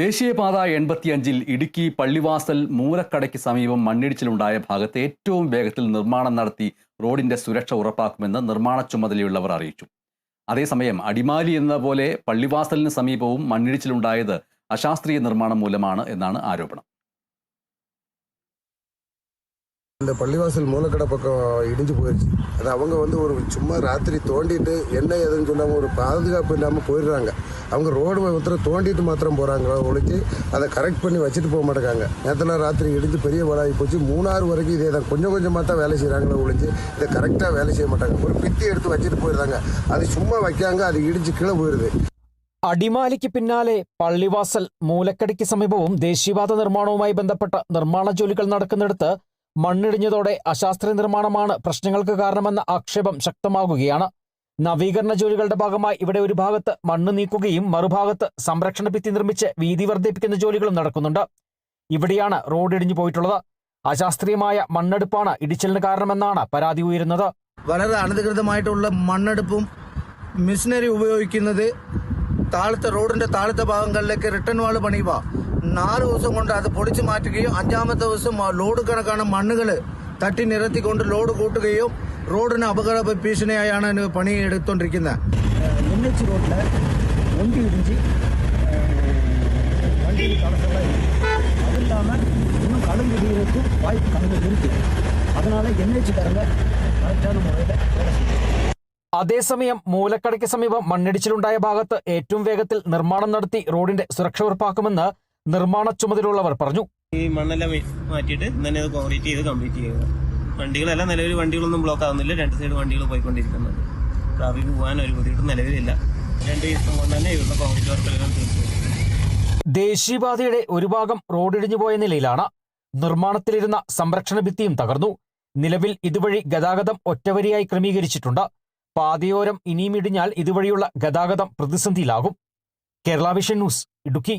ദേശീയപാത എൺപത്തിയഞ്ചിൽ ഇടുക്കി പള്ളിവാസൽ മൂലക്കടയ്ക്ക് സമീപം മണ്ണിടിച്ചിലുണ്ടായ ഭാഗത്ത് ഏറ്റവും വേഗത്തിൽ നിർമ്മാണം നടത്തി റോഡിന്റെ സുരക്ഷ ഉറപ്പാക്കുമെന്ന് നിർമ്മാണ ചുമതലയുള്ളവർ അറിയിച്ചു. അതേസമയം അടിമാലി എന്ന പോലെ പള്ളിവാസലിന് സമീപവും മണ്ണിടിച്ചിലുണ്ടായത് അശാസ്ത്രീയ നിർമ്മാണം മൂലമാണ് എന്നാണ് ആരോപണം. இந்த பள்ளிவாசல் மூலக்கடை பக்கம் இடிஞ்சு போயிடுச்சு அது அவங்க வந்து ஒரு சும்மா ராத்திரி தோண்டிட்டு என்ன ஏதுன்னு சொல்லாமல் ஒரு பாதுகாப்பு இல்லாமல் போயிடுறாங்க அவங்க ரோடு மாத்திரம் தோண்டிட்டு மாத்திரம் போகிறாங்க ஒழிச்சு அதை கரெக்ட் பண்ணி வச்சுட்டு போக மாட்டேங்காங்க நேற்றுலாம் ராத்திரி இடிஞ்சு பெரிய வேலாகி போச்சு மூணாறு வரைக்கும் இதே தான் கொஞ்சம் கொஞ்சமாக தான் வேலை செய்கிறாங்களே ஒழிஞ்சு இதை கரெக்டாக வேலை செய்ய மாட்டாங்க ஒரு பித்தி எடுத்து வச்சுட்டு போயிடுறாங்க அது சும்மா வைக்காங்க அது இடிஞ்சு கீழே போயிடுது അടിമാലിക്ക് പിന്നാലെ പള്ളിവാസൽ മൂലക്കടിക്ക് സമീപവും ദേശീയപാത നിർമ്മാണവുമായി ബന്ധപ്പെട്ട നിർമ്മാണ ജോലികൾ നടക്കുന്നിടത്ത് മണ്ണിടിഞ്ഞതോടെ അശാസ്ത്രീയ നിർമ്മാണമാണ് പ്രശ്നങ്ങൾക്ക് കാരണമെന്ന ആക്ഷേപം ശക്തമാകുകയാണ്. നവീകരണ ജോലികളുടെ ഭാഗമായി ഇവിടെ ഒരു ഭാഗത്ത് മണ്ണ് നീക്കുകയും മറുഭാഗത്ത് സംരക്ഷണ ഭിത്തി നിർമ്മിച്ച് വീതി വർദ്ധിപ്പിക്കുന്ന ജോലികളും നടക്കുന്നുണ്ട്. ഇവിടെയാണ് റോഡ് ഇടിഞ്ഞു പോയിട്ടുള്ളത്. അശാസ്ത്രീയമായ മണ്ണെടുപ്പാണ് ഇടിച്ചിലിന് കാരണമെന്നാണ് പരാതി ഉയരുന്നത്. വളരെ അനധികൃതമായിട്ടുള്ള മണ്ണെടുപ്പും മിഷനറി ഉപയോഗിക്കുന്നത് താഴത്തെ റോഡിന്റെ താഴത്തെ ഭാഗങ്ങളിലേക്ക് റിട്ടേൺ വാൾ പണിയുക. നാല് ദിവസം കൊണ്ട് അത് പൊളിച്ചു മാറ്റുകയും അഞ്ചാമത്തെ ദിവസം ആ ലോഡ് കണക്കാണ് മണ്ണുകൾ തട്ടി നിരത്തിക്കൊണ്ട് ലോഡ് കൂട്ടുകയും റോഡിന് അപകട ഭീഷണിയായാണ് ഇത് പണി എടുത്തുകൊണ്ടിരിക്കുന്നത് என் எச் ரோட்டில் ஒண்டி இடிஞ்சு வண்டியில் தடசெல்லாம் இருக்குது அது இல்லாமல் இன்னும் கடன் விடுவதற்கும் வாய்ப்பு கணக்கு இருக்குது அதனால் என்ஹெச்காரங்க கரெக்டான முறையில் வேலை செய்யணும் അതേസമയം മൂലക്കടയ്ക്ക് സമീപം മണ്ണിടിച്ചിലുണ്ടായ ഭാഗത്ത് ഏറ്റവും വേഗത്തിൽ നിർമ്മാണം നടത്തി റോഡിന്റെ സുരക്ഷ ഉറപ്പാക്കുമെന്ന് നിർമ്മാണ ചുമതലയുള്ളവർ പറഞ്ഞു. ഈ മണ്ണെല്ലാം മാറ്റിയിട്ട് തന്നെ അത് കോൺക്രീറ്റ് ചെയ്ത് കംപ്ലീറ്റ് ചെയ്യുക. വണ്ടികളെല്ലാം നിലവിൽ വണ്ടികളൊന്നും ബ്ലോക്ക് ആവുന്നില്ല. രണ്ട് സൈഡ് വണ്ടികൾ പോയിക്കൊണ്ടിരിക്കുന്നുണ്ട്. ട്രാഫിക് പോകാൻ ഒരു ബുദ്ധിമുട്ടും നിലവിലില്ല. രണ്ട് ദിവസം കൊണ്ട് തന്നെ ഇവിടുത്തെ കോൺക്രീറ്റ് വർക്കെല്ലാം തീർത്തു. ദേശീയപാതയുടെ ഒരു ഭാഗം റോഡിടിഞ്ഞു പോയ നിലയിലാണ്. നിർമ്മാണത്തിലിരുന്ന സംരക്ഷണ ഭിത്തിയും തകർന്നു. നിലവിൽ ഇതുവഴി ഗതാഗതം ഒറ്റവരിയായി ക്രമീകരിച്ചിട്ടുണ്ട്. പാതയോരം ഇനിയും ഇടിഞ്ഞാൽ ഇതുവഴിയുള്ള ഗതാഗതം പ്രതിസന്ധിയിലാകും. Kerala vision news Idukki.